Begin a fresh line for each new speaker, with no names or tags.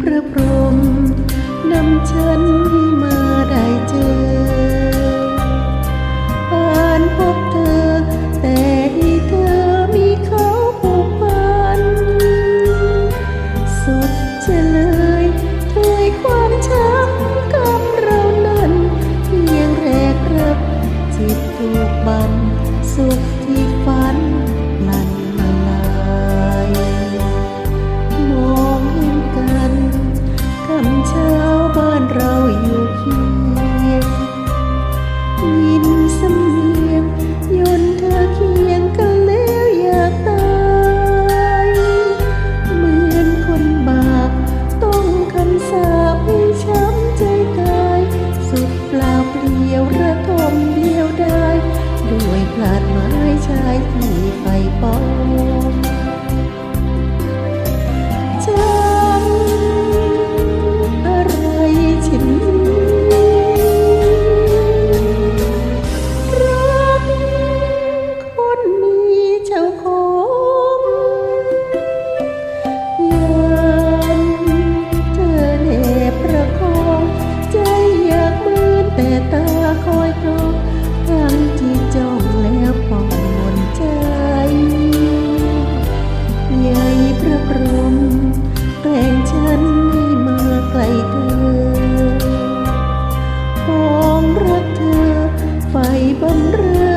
พระพรหมนำฉัน ดไม้ชายที่ไฟปอง รักเธอไฟบำเรอ